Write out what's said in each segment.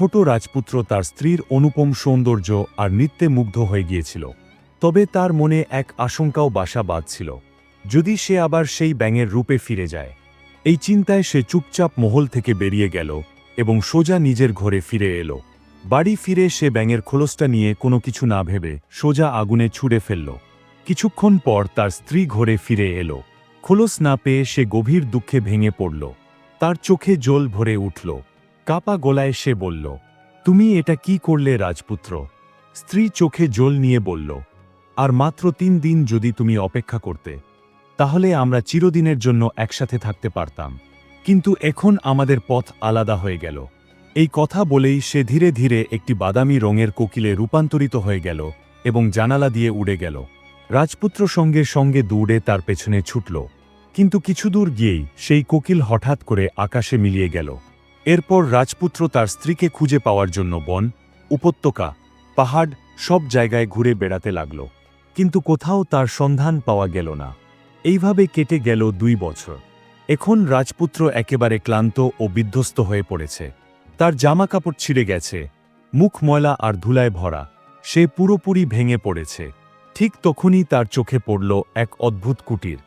ছোট রাজপুত্র তার স্ত্রীর অনুপম সৌন্দর্য আর নৃত্যে মুগ্ধ হয়ে গিয়েছিল। তবে তার মনে এক আশঙ্কাও বাসা বাঁধছিল। যদি সে আবার সেই ব্যাঙের রূপে ফিরে যায়। এই চিন্তায় সে চুপচাপ মহল থেকে বেরিয়ে গেল এবং সোজা নিজের ঘরে ফিরে এলো। বাড়ি ফিরে সে ব্যাঙের খোলসটা নিয়ে কোনো কিছু না ভেবে সোজা আগুনে ছুঁড়ে ফেলল। কিছুক্ষণ পর তার স্ত্রী ঘরে ফিরে এলো। খোলস না পেয়ে সে গভীর দুঃখে ভেঙে পড়ল। তার চোখে জল ভরে উঠল। কাপা গলায় সে বলল, তুমি এটা কি করলে রাজপুত্র? স্ত্রী চোখে জল নিয়ে বলল, আর মাত্র তিন দিন যদি তুমি অপেক্ষা করতে, তাহলে আমরা চিরদিনের জন্য একসাথে থাকতে পারতাম। কিন্তু এখন আমাদের পথ আলাদা হয়ে গেল। এই কথা বলেই সে ধীরে ধীরে একটি বাদামি রঙের কোকিলে রূপান্তরিত হয়ে গেল এবং জানালা দিয়ে উড়ে গেল। রাজপুত্র সঙ্গে সঙ্গে দৌড়ে তার পেছনে ছুটল, কিন্তু কিছু দূর গিয়েই সেই কোকিল হঠাৎ করে আকাশে মিলিয়ে গেল। এরপর রাজপুত্র তার স্ত্রীকে খুঁজে পাওয়ার জন্য বন, উপত্যকা, পাহাড় সব জায়গায় ঘুরে বেড়াতে লাগল। কিন্তু কোথাও তার সন্ধান পাওয়া গেল না। এইভাবে কেটে গেল দুই বছর। এখন রাজপুত্র একেবারে ক্লান্ত ও বিধ্বস্ত হয়ে পড়েছে। তার জামাকাপড় ছিঁড়ে গেছে, মুখ ময়লা আর ধুলায় ভরা, সে পুরোপুরি ভেঙে পড়েছে। ঠিক তখনই তার চোখে পড়ল এক অদ্ভুত কুটির।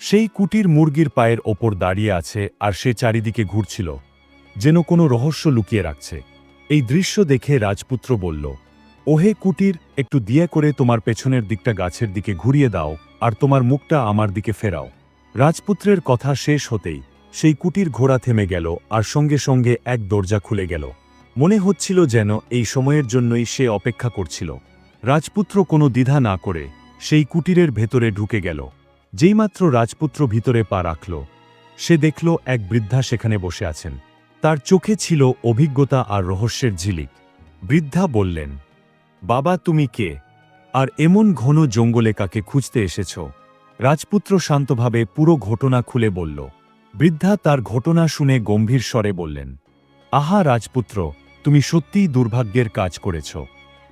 সেই কুটির মুরগির পায়ের ওপর দাঁড়িয়ে আছে আর সে চারিদিকে ঘুরছিল। যেন কোনো রহস্য লুকিয়ে রাখছে। এই দৃশ্য দেখে রাজপুত্র বলল, ওহে কুটির, একটু দিয়ে করে তোমার পেছনের দিকটা গাছের দিকে ঘুরিয়ে দাও, আর তোমার মুখটা আমার দিকে ফেরাও। রাজপুত্রের কথা শেষ হতেই সেই কুটির ঘোড়া থেমে গেল আর সঙ্গে সঙ্গে এক দরজা খুলে গেল। মনে হচ্ছিল যেন এই সময়ের জন্যই সে অপেক্ষা করছিল। রাজপুত্র কোনো দ্বিধা না করে সেই কুটিরের ভেতরে ঢুকে গেল। যেইমাত্র রাজপুত্র ভিতরে পা রাখল, সে দেখল এক বৃদ্ধা সেখানে বসে আছেন। তার চোখে ছিল অভিজ্ঞতা আর রহস্যের ঝিলিক। বৃদ্ধা বললেন, বাবা, তুমি কে? আর এমন ঘন জঙ্গলে কাকে খুঁজতে এসেছ? রাজপুত্র শান্তভাবে পুরো ঘটনা খুলে বলল। বৃদ্ধা তার ঘটনা শুনে গম্ভীর স্বরে বললেন, আহা রাজপুত্র, তুমি সত্যিই দুর্ভাগ্যের কাজ করেছ।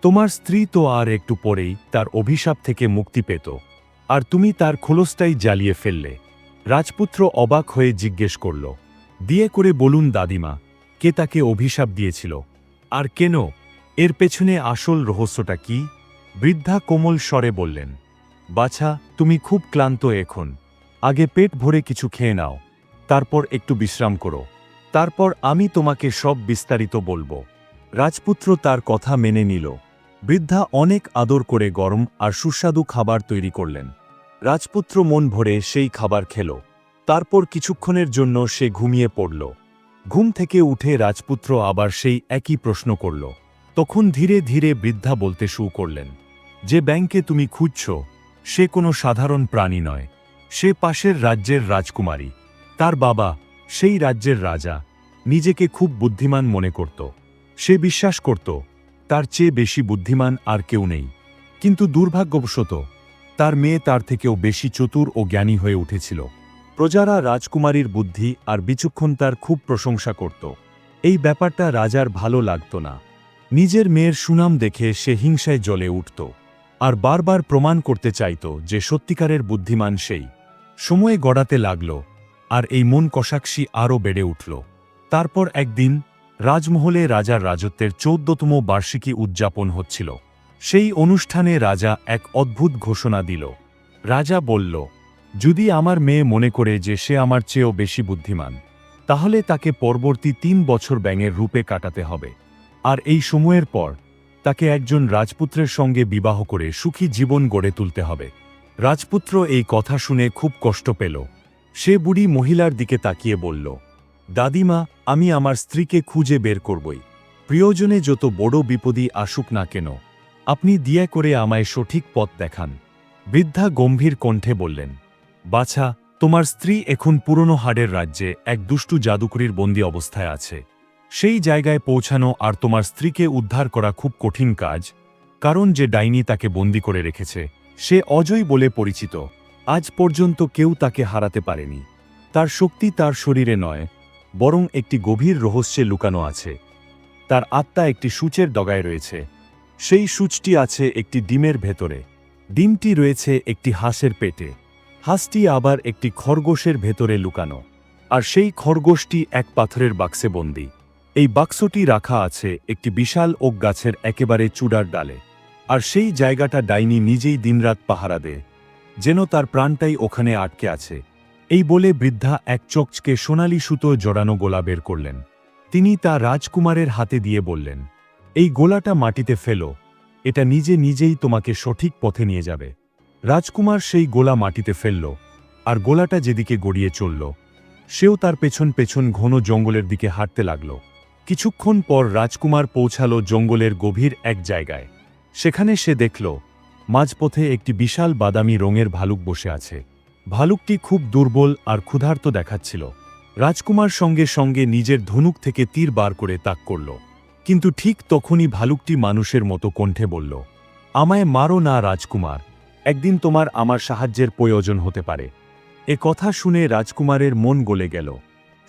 তোমার স্ত্রী তো আর একটু পরেই তার অভিশাপ থেকে মুক্তি পেত, আর তুমি তার খোলসটাই জ্বালিয়ে ফেললে। রাজপুত্র অবাক হয়ে জিজ্ঞেস করল দিয়ে করে বলুন দাদিমা, কে তাকে অভিশাপ দিয়েছিল? আর কেন? এর পেছনে আসল রহস্যটা কি? বৃদ্ধা কোমল স্বরে বললেন, বাছা, তুমি খুব ক্লান্ত এখন। আগে পেট ভরে কিছু খেয়ে নাও। তারপর একটু বিশ্রাম করো। তারপর আমি তোমাকে সব বিস্তারিত বলব। রাজপুত্র তার কথা মেনে নিল। বৃদ্ধা অনেক আদর করে গরম আর সুস্বাদু খাবার তৈরি করলেন। রাজপুত্র মন ভরে সেই খাবার খেল। তারপর কিছুক্ষণের জন্য সে ঘুমিয়ে পড়ল। ঘুম থেকে উঠে রাজপুত্র আবার সেই একই প্রশ্ন করল। তখন ধীরে ধীরে বৃদ্ধা বলতে শুরু করলেন, যে ব্যাংকে তুমি খুঁজছ, সে কোনো সাধারণ প্রাণী নয়। সে পাশের রাজ্যের রাজকুমারী। তার বাবা সেই রাজ্যের রাজা। নিজেকে খুব বুদ্ধিমান মনে করত। সে বিশ্বাস করত, তার চেয়ে বেশি বুদ্ধিমান আর কেউ নেই। কিন্তু দুর্ভাগ্যবশত, তার মেয়ে তার থেকেও বেশি চতুর ও জ্ঞানী হয়ে উঠেছিল। প্রজারা রাজকুমারীর বুদ্ধি আর বিচক্ষণ তার খুব প্রশংসা করত। এই ব্যাপারটা রাজার ভালো লাগত না। নিজের মেয়ের সুনাম দেখে সে হিংসায় জ্বলে উঠত। আর বারবার প্রমাণ করতে চাইত যে সত্যিকারের বুদ্ধিমান সেই। সময়ে গড়াতে লাগল, আর এই মন কষাকষি আরও বেড়ে উঠল। তারপর একদিন, রাজমহলে রাজার রাজত্বের চৌদ্দতম বার্ষিকী উদযাপন হচ্ছিল। সেই অনুষ্ঠানে রাজা এক অদ্ভুত ঘোষণা দিল। রাজা বলল যদি আমার মেয়ে মনে করে যে সে আমার চেয়েও বেশি বুদ্ধিমান, তাহলে তাকে পরবর্তী তিন বছর ব্যাঙের রূপে কাটাতে হবে। আর এই সময়ের পর, তাকে একজন রাজপুত্রের সঙ্গে বিবাহ করে সুখী জীবন গড়ে তুলতে হবে। রাজপুত্র এই কথা শুনে খুব কষ্ট পেল। সে বুড়ি মহিলার দিকে তাকিয়ে বলল, দাদিমা, আমি আমার স্ত্রীকে খুঁজে বের করবই। প্রিয়জনে যত বড় বিপদই আসুক না কেন, আপনি দিয়া করে আমায় সঠিক পথ দেখান। বৃদ্ধা গম্ভীর কণ্ঠে বললেন বাছা, তোমার স্ত্রী এখন পুরনো হাড়ের রাজ্যে এক দুষ্টু জাদুকরির বন্দী অবস্থায় আছে। সেই জায়গায় পৌঁছানো আর তোমার স্ত্রীকে উদ্ধার করা খুব কঠিন কাজ, কারণ যে ডাইনি তাকে বন্দি করে রেখেছে, সে অজয় বলে পরিচিত। আজ পর্যন্ত কেউ তাকে হারাতে পারেনি। তার শক্তি তার শরীরে নয়, বরং একটি গভীর রহস্যে লুকানো আছে। তার আত্মা একটি সূচের ডগায় রয়েছে। সেই সূচটি আছে একটি ডিমের ভেতরে। ডিমটি রয়েছে একটি হাঁসের পেটে। হাঁসটি আবার একটি খরগোশের ভেতরে লুকানো, আর সেই খরগোশটি এক পাথরের বাক্সে বন্দি। এই বাক্সটি রাখা আছে একটি বিশাল ওক গাছের একেবারে চূড়ার ডালে, আর সেই জায়গাটা ডাইনি নিজেই দিনরাত পাহারা দেয়, যেন তার প্রাণটাই ওখানে আটকে আছে। এই বলে বৃদ্ধা এক চকচকে সোনালি সুতো জড়ানো গোলা বের করলেন। তিনি তা রাজকুমারের হাতে দিয়ে বললেন, এই গোলাটা মাটিতে ফেলো, এটা নিজে নিজেই তোমাকে সঠিক পথে নিয়ে যাবে। রাজকুমার সেই গোলা মাটিতে ফেলল, আর গোলাটা যেদিকে গড়িয়ে চলল, সেও তার পেছন পেছন ঘন জঙ্গলের দিকে হাঁটতে লাগল। কিছুক্ষণ পর রাজকুমার পৌঁছালো জঙ্গলের গভীর এক জায়গায়। সেখানে সে দেখল, মাঝপথে একটি বিশাল বাদামি রঙের ভালুক বসে আছে। ভালুকটি খুব দুর্বল আর ক্ষুধার্ত দেখাচ্ছিল। রাজকুমার সঙ্গে সঙ্গে নিজের ধনুক থেকে তীর বার করে তাক করল। কিন্তু ঠিক তখনই ভালুকটি মানুষের মতো কণ্ঠে বলল, আমায় মারো না রাজকুমার। একদিন তোমার আমার সাহায্যের প্রয়োজন হতে পারে। এ কথা শুনে রাজকুমারের মন গলে গেল।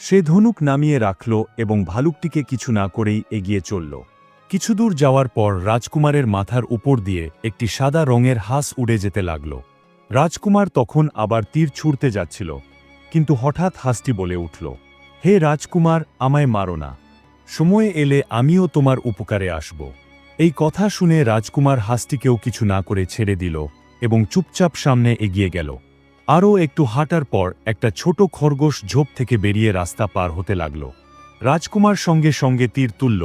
সে ধনুক নামিয়ে রাখল এবং ভালুকটিকে কিছু না করেই এগিয়ে চলল। কিছুদূর যাওয়ার পর রাজকুমারের মাথার উপর দিয়ে একটি সাদা রঙের হাঁস উড়ে যেতে লাগল। রাজকুমার তখন আবার তীর ছুঁড়তে যাচ্ছিল, কিন্তু হঠাৎ হাঁসটি বলে উঠল, হে রাজকুমার, আমায় মারো না। সময় এলে আমিও তোমার উপকারে আসব। এই কথা শুনে রাজকুমার হাঁসটিকেও কিছু না করে ছেড়ে দিল এবং চুপচাপ সামনে এগিয়ে গেল। আরও একটু হাঁটার পর একটা ছোট খরগোশ ঝোপ থেকে বেরিয়ে রাস্তা পার হতে লাগল। রাজকুমার সঙ্গে সঙ্গে তীর তুলল,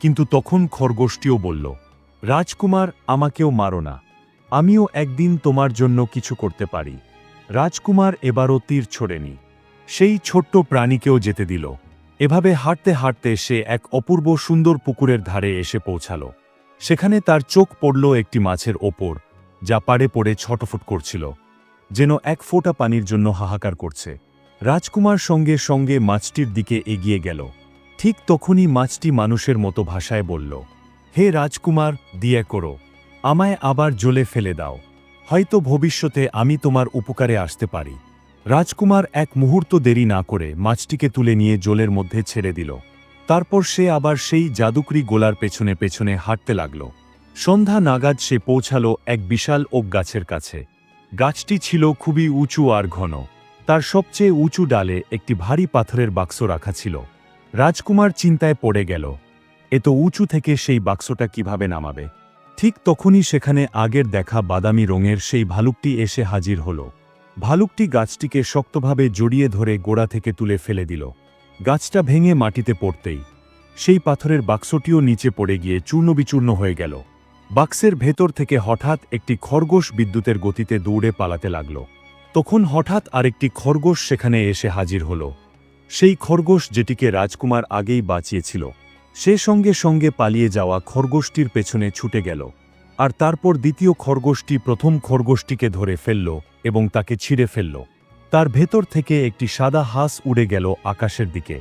কিন্তু তখন খরগোশটিও বলল, রাজকুমার, আমাকেও মারো না। আমিও একদিন তোমার জন্য কিছু করতে পারি। রাজকুমার এবারও তীর ছোড়েনি। সেই ছোট্ট প্রাণীকেও যেতে দিল। এভাবে হাঁটতে হাঁটতে সে এক অপূর্ব সুন্দর পুকুরের ধারে এসে পৌঁছাল। সেখানে তার চোখ পড়ল একটি মাছের ওপর। যা পাড়ে পড়ে ছটফট করছিল, যেন এক ফোঁটা পানির জন্য হাহাকার করছে। রাজকুমার সঙ্গে সঙ্গে মাছটির দিকে এগিয়ে গেল। ঠিক তখনই মাছটি মানুষের মতো ভাষায় বলল, হে রাজকুমার, দিয়ে করো। আমায় আবার জলে ফেলে দাও। হয়তো ভবিষ্যতে আমি তোমার উপকারে আসতে পারি। রাজকুমার এক মুহূর্ত দেরি না করে মাছটিকে তুলে নিয়ে জলের মধ্যে ছেড়ে দিল। তারপর সে আবার সেই জাদুকরি গোলার পেছনে পেছনে হাঁটতে লাগল। সন্ধ্যা নাগাদ সে পৌঁছাল এক বিশাল ওক গাছের কাছে। গাছটি ছিল খুবই উঁচু আর ঘন। তার সবচেয়ে উঁচু ডালে একটি ভারী পাথরের বাক্স রাখা ছিল। রাজকুমার চিন্তায় পড়ে গেল এত উঁচু থেকে সেই বাক্সটা কীভাবে নামাবে? ঠিক তখনই সেখানে আগের দেখা বাদামি রঙের সেই ভালুকটি এসে হাজির হল। ভালুকটি গাছটিকে শক্তভাবে জড়িয়ে ধরে গোড়া থেকে তুলে ফেলে দিল। গাছটা ভেঙে মাটিতে পড়তেই সেই পাথরের বাক্সটিও নিচে পড়ে গিয়ে চূর্ণবিচূর্ণ হয়ে গেল। বাক্সের ভেতর থেকে হঠাৎ একটি খরগোশ বিদ্যুতের গতিতে দৌড়ে পালাতে লাগল। তখন হঠাৎ আরেকটি খরগোশ সেখানে এসে হাজির হল। সেই খরগোশ যেটিকে রাজকুমার আগেই বাঁচিয়েছিল, সে সঙ্গে সঙ্গে পালিয়ে যাওয়া খরগোশটির পেছনে ছুটে গেল আর তারপর দ্বিতীয় খরগোশটি প্রথম খরগোশটিকে ধরে ফেলল এবং তাকে ছিঁড়ে ফেলল। তার ভেতর থেকে একটি সাদা হাঁস উড়ে গেল আকাশের দিকে।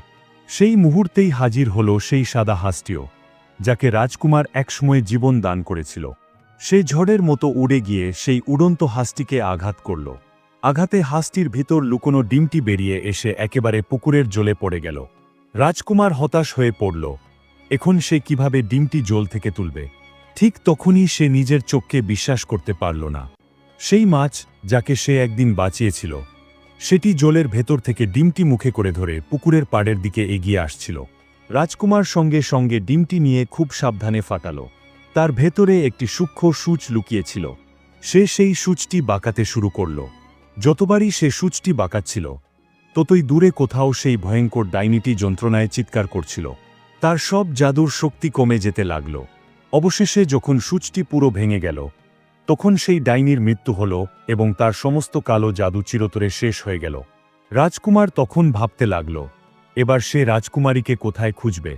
সেই মুহূর্তেই হাজির হল সেই সাদা হাঁসটিও। যাকে রাজকুমার একসময় জীবন দান করেছিল। সে ঝড়ের মতো উড়ে গিয়ে সেই উড়ন্ত হাঁসটিকে আঘাত করল। আঘাতে হাঁসটির ভিতর লুকোনো ডিমটি বেরিয়ে এসে একেবারে পুকুরের জলে পড়ে গেল। রাজকুমার হতাশ হয়ে পড়ল। এখন সে কীভাবে ডিমটি জল থেকে তুলবে? ঠিক তখনই সে নিজের চোখকে বিশ্বাস করতে পারল না। সেই মাছ যাকে সে একদিন বাঁচিয়েছিল, সেটি জলের ভেতর থেকে ডিমটি মুখে করে ধরে পুকুরের পাড়ের দিকে এগিয়ে আসছিল। রাজকুমার সঙ্গে সঙ্গে ডিমটি নিয়ে খুব সাবধানে ফাটাল। তার ভেতরে একটি সূক্ষ্ম সূচ লুকিয়েছিল। সে সেই সূচটি বাঁকাতে শুরু করল। যতবারই সে সূচটি বাঁকাচ্ছিল, ততই দূরে কোথাও সেই ভয়ঙ্কর ডাইনিটি যন্ত্রণায় চিৎকার করছিল। তার সব জাদুর শক্তি কমে যেতে লাগল। অবশেষে যখন সূচটি পুরো ভেঙে গেল, তখন সেই ডাইনির মৃত্যু হল এবং তার সমস্ত কালো জাদু চিরতরে শেষ হয়ে গেল। রাজকুমার তখন ভাবতে লাগল এবার সে রাজকুমারীকে কোথায় খুঁজবে?